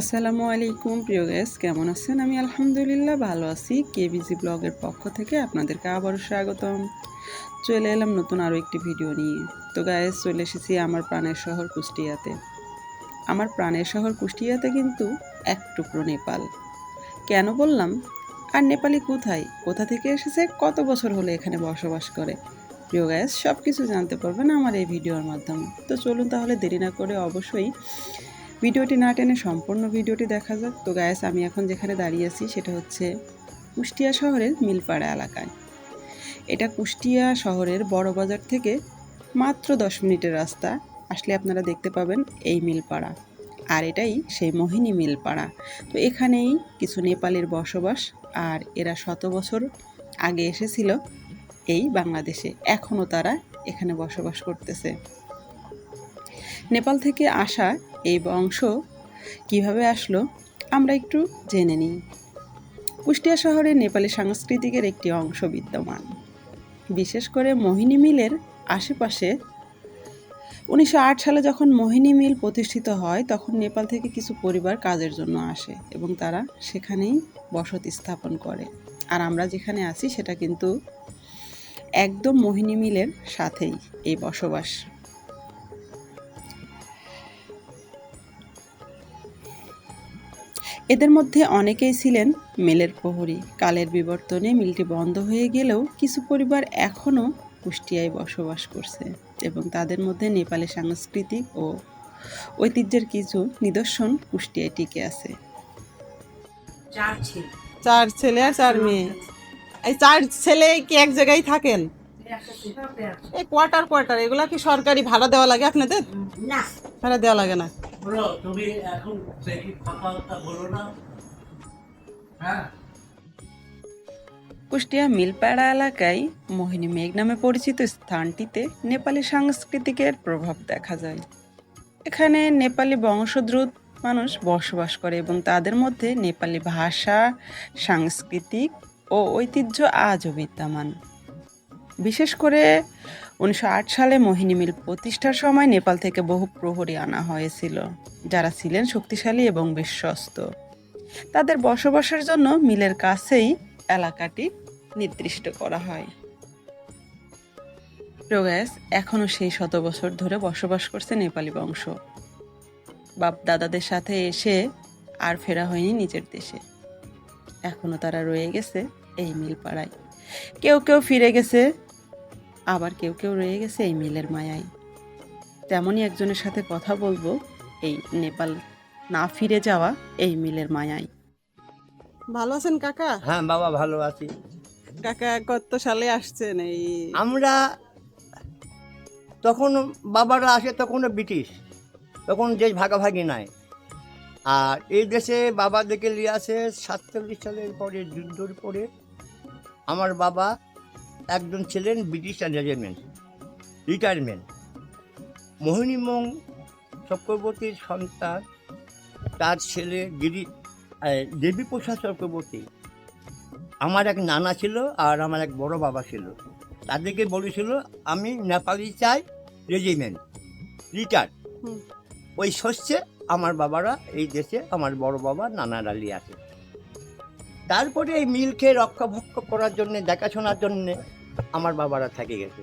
আসসালামু আলাইকুম, প্রিয় গ্যাস কেমন আছেন? আমি আলহামদুলিল্লাহ ভালো আছি। কেবিজি ব্লগের পক্ষ থেকে আপনাদেরকে আবারও স্বাগতম। চলে এলাম নতুন আরও একটি ভিডিও নিয়ে। তো গায়েস চলে এসেছি আমার প্রাণের শহর কুষ্টিয়াতে। আমার প্রাণের শহর কুষ্টিয়াতে কিন্তু এক টুকরো নেপাল। কেন বললাম? আর নেপালি কোথায়? কোথা থেকে এসেছে? কত বছর হলে এখানে বসবাস করে? প্রিয় গ্যাস সব কিছু জানতে পারবেন আমার এই ভিডিওর মাধ্যমে। তো চলুন তাহলে দেরি না করে অবশ্যই ভিডিওটি না টেনে সম্পূর্ণ ভিডিওটি দেখা যাক। তো গায়েস আমি এখন যেখানে দাঁড়িয়ে আছি সেটা হচ্ছে কুষ্টিয়া শহরের মিলপাড়া এলাকায়। এটা কুষ্টিয়া শহরের বড় বাজার থেকে মাত্র দশ মিনিটের রাস্তা। আসলে আপনারা দেখতে পাবেন এই মিলপাড়া। আর এটাই সেই মোহিনী মিলপাড়া। তো এখানেই কিছু নেপালের বসবাস আর এরা শত বছর আগে এসেছিল এই বাংলাদেশে। এখনও তারা এখানে বসবাস করতেছে। নেপাল থেকে আসা এই বংশ কীভাবে আসলো, আমরা একটু জেনে নিই। কুষ্টিয়া শহরে নেপালি সাংস্কৃতিকের একটি অংশ বিদ্যমান। বিশেষ করে মোহিনী মিলের আশেপাশে উনিশশো আট সালে যখন মোহিনী মিল প্রতিষ্ঠিত হয়, তখন নেপাল থেকে কিছু পরিবার কাজের জন্য আসে এবং তারা সেখানেই বসতি স্থাপন করে। আর আমরা যেখানে আছি, সেটা কিন্তু একদম মোহিনী মিলের সাথেই এই বসবাস এদের মধ্যে অনেকেই ছিলেন মেলের প্রহরী। কালের বিবর্তনে মিলটি বন্ধ হয়ে গেলেও কিছু পরিবার এখনও কুষ্টিয়ায় বসবাস করছে এবং তাদের মধ্যে নেপালি সাংস্কৃতিক ও ঐতিহ্যের কিছু নিদর্শন কুষ্টিয়ায় টিকে আছে। চার ছিল। চার ছেলে আর চার মেয়ে। এই চার ছেলে কি এক জায়গায় থাকেন? এই কোয়ার্টার কোয়ার্টার এগুলা কি সরকারি ভাড়া দেওয়া লাগে আপনাদের? না। ভাড়া দেওয়া লাগে না। বলো তুমি এখন বলো না। হ্যাঁ? কুষ্টিয়া মিলপাড়া এলাকায় মোহিনী মেঘ নামে পরিচিত স্থানটিতে নেপালি সাংস্কৃতিকের প্রভাব দেখা যায়। এখানে নেপালি বংশদ্রুত মানুষ বসবাস করে এবং তাদের মধ্যে নেপালি ভাষা সাংস্কৃতিক ও ঐতিহ্য আজও বিদ্যমান। বিশেষ করে উনিশশো আট সালে মোহিনী মিল প্রতিষ্ঠার সময় নেপাল থেকে বহু প্রহরী আনা হয়েছিল, যারা ছিলেন শক্তিশালী এবং বিশ্বস্ত। তাদের বসবাসের জন্য মিলের কাছেই এলাকাটি নির্দিষ্ট করা হয়। প্রয়াস এখনও সেই শত বছর ধরে বসবাস করছে নেপালি বংশ। বাপ দাদাদের সাথে এসে আর ফেরা হয়নি নিজের দেশে। এখনও তারা রয়ে গেছে এই মিল পাড়ায় কেউ কেউ ফিরে গেছে আবার কেউ কেউ রয়ে গেছে এই মিলের মায়ায়। তেমনই একজনের সাথে কথা বলব এই নেপাল না ফিরে যাওয়া এই মিলের মায়ায়। ভালো আছেন কাকা? হ্যাঁ বাবা ভালো আছি। কাকা কত সালে আসছেন এই? আমরা তখন বাবারা আসে তখনও ব্রিটিশ তখন দেশ ভাগাভাগি নাই। আর এই দেশে বাবাদেরকে নিয়ে আসে সাতচল্লিশ সালের পরে যুদ্ধর পরে আমার বাবা একজন ছিলেন ব্রিটিশ রেজিমেন্ট রিটায়ারমেন্ট। মোহিনীমোহন চক্রবর্তীর সন্তান তার ছেলে গিরি দেবীপ্রসাদ চক্রবর্তী। আমার এক নানা ছিল আর আমার এক বড় বাবা ছিল। তাদেরকে বলেছিল আমি নেপালি চাই রেজিমেন্ট রিটায়ার। ওই শস্যে আমার বাবারা এই দেশে আমার বড় বাবা নানার আলী আছে তারপরে এই মিলকে রক্ষাভক্ষ করার জন্য দেখাশোনার জন্য আমার বাবারা থেকে গেছে।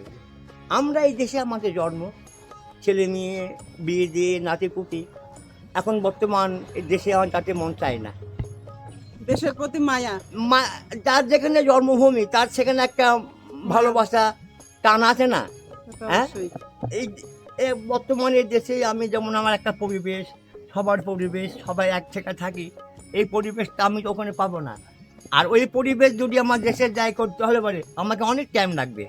আমরা এই দেশে আমাদের জন্ম ছেলে মেয়ে বিয়ে দিয়ে নাতি পুতি এখন বর্তমান এই দেশে আমার তাতে মন চায় না। দেশের প্রতি মায়া? মা যার যেখানে জন্মভূমি তার সেখানে একটা ভালোবাসা টান আছে না? হ্যাঁ? এই বর্তমানে দেশে আমি যেমন আমার একটা পরিবেশ সবার পরিবেশ সবাই এক থেকে থাকি। এই পরিবেশটা আমি তো ওখানে পাবো না। আর ওই পরিবেশ যদি আমার দেশে যাই করতে হলে পরে আমাকে অনেক টাইম লাগবে।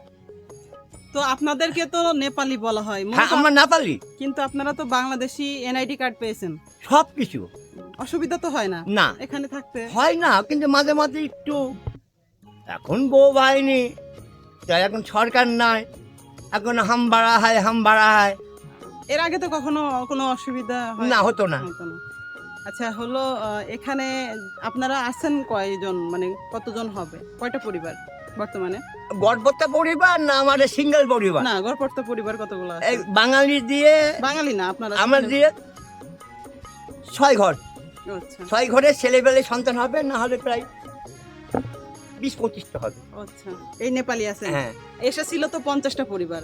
তো আপনাদেরকে তো নেপালি বলা হয় হ্যাঁ আমরা না পারি কিন্তু আপনারা তো বাংলাদেশি এনআইডি কার্ড পেয়েছেন। সব কিছু অসুবিধা তো হয় না। না। এখানে থাকতে। হয় না কিন্তু মাঝে মাঝে একটু এখন বউ বাহিনী তাই এখন সরকার নাই এখন হাম বাড়া হয় হাম বাড়া হয়। এর আগে তো কখনো কোনো অসুবিধা না হতো না। হতো না। আচ্ছা হলো এখানে আপনারা আছেন কয়জন? মানে কতজন হবে? কয়টা পরিবার বর্তমানে? গড়পত্তা পরিবার না আমাদের সিঙ্গেল পরিবার? না গড়পড়তা পরিবার কতগুলো আছে? বাঙালি দিয়ে বাঙালি না আপনারা আমার দিয়ে ছয় ঘর। আচ্ছা। ছয় ঘরে ছেলেবেলে সন্তান হবে না হলে প্রায় বিশ পঁচিশটা হবে। আচ্ছা। এই নেপালি আছে হ্যাঁ। এসেছিল তো পঞ্চাশটা পরিবার।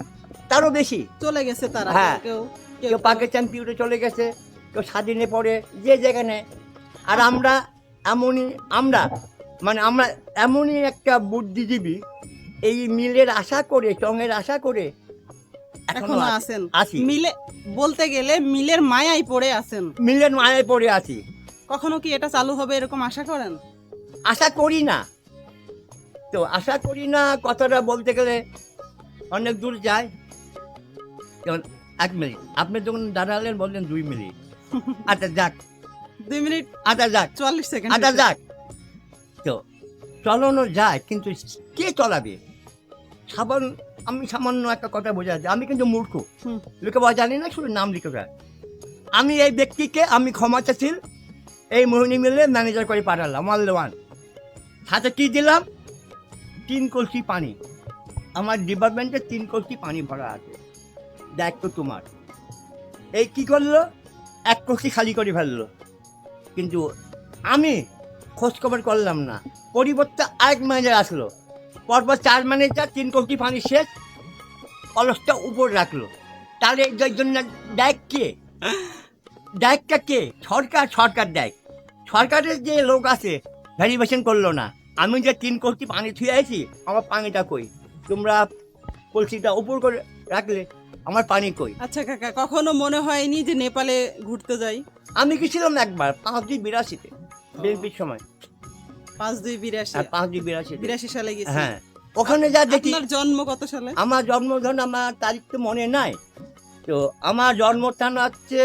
তারও বেশি। চলে গেছে তারা হ্যাঁ। কেউ কেউ পাকিস্তান পিউরে চলে গেছে। কেউ স্বাধীনে পড়ে যে যেখানে। আর আমরা এমনই আমরা মানে আমরা এমনই একটা বুদ্ধিজীবী এই মিলের আশা করে চঙের আশা করে এখনও আছেন। আছি। মিলে বলতে গেলে মিলের মায়াই পড়ে আছেন। মিলের মায়ায় পড়ে আছি। কখনো কি এটা চালু হবে এরকম আশা করেন? আশা করি না। তো আশা করি না কথাটা বলতে গেলে অনেক দূর যায়। এক মিনিট আপনি যখন দাঁড়ালেন বললেন দুই মিনিট। আচ্ছা যাক। দুই মিনিট আচ্ছা যাক। চুয়াল্লিশ সেকেন্ড আচ্ছা যাক। তো চলানো যায় কিন্তু কে চলাবে? সাবান আমি সামান্য একটা কথা বোঝা যায় আমি কিন্তু মূর্খ। লোকে পাওয়া জানি না শুধু নাম লিখে দেয়। আমি এই ব্যক্তিকে আমি ক্ষমা চাচ্ছিল এই মোহিনী মিলে ম্যানেজার করে পাঠালাম ওয়ান। সাথে কি দিলাম? তিন কলসি পানি। আমার ডিপার্টমেন্টে তিন কলসি পানি ভরা আছে। দায়িত্ব তোমার। এই কি করল? এক কলসি খালি করে ফেলল। কিন্তু আমি খোঁজখবর করলাম না। পরিবর্তে আরেক ম্যানেজার আসলো। পরপর চার ম্যানেজার তিন কোটি পানি শেষ, অলসটা উপর রাখল। তাহলে এর জন্য দেখ কে? ডাইকটা কে? সরকার সরকার দেয়। সরকারের যে লোক আছে ভ্যারিফিকেশন করল না। আমি যে তিন কোটি পানি থুয়ে আছি আমার পানিটা কই? তোমরা কলসিটা উপর করে রাখলে আমার পানি কই? আচ্ছা কাকা কখনো মনে হয়নি যে নেপালে ঘুরতে যাই? আমি গেছিলাম একবার পাঁচ দুই বিরাশিতে বিএনপির সময়। পাঁচ দুই বিরাশি? আর পাঁচ দুই বিরাশিতে। বিরাশি সালে গেছি। হ্যাঁ ওখানে যা দেখি আপনার জন্ম কত সালে? আমার জন্মধন আমার তারিখ তো মনে নাই। তো আমার জন্মস্থান হচ্ছে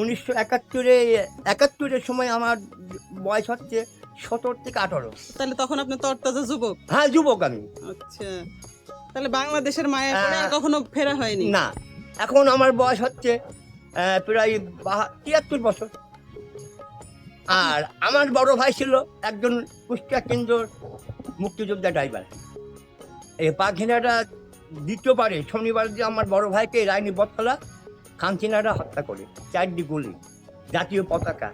উনিশশো একাত্তরে একাত্তরের সময় আমার বয়স হচ্ছে সতেরো থেকে আঠারো। তাহলে তখন আপনি তরতাজা যুবক? হ্যাঁ যুবক আমি। আচ্ছা। তাহলে বাংলাদেশের মায়া পড়ে কখনো ফেরা হয়নি? না। এখন আমার বয়স হচ্ছে প্রায় তিয়াত্তর বছর। আর আমার বড় ভাই ছিল একজন কুষ্টিয়া কেন্দ্র মুক্তিযোদ্ধা ড্রাইভার। এই পাখিনাটা দ্বিতীয়বারে শনিবার যে আমার বড় ভাইকে রায়নি বটতলা খানচিনারা হত্যা করে চারটি গুলি জাতীয় পতাকা।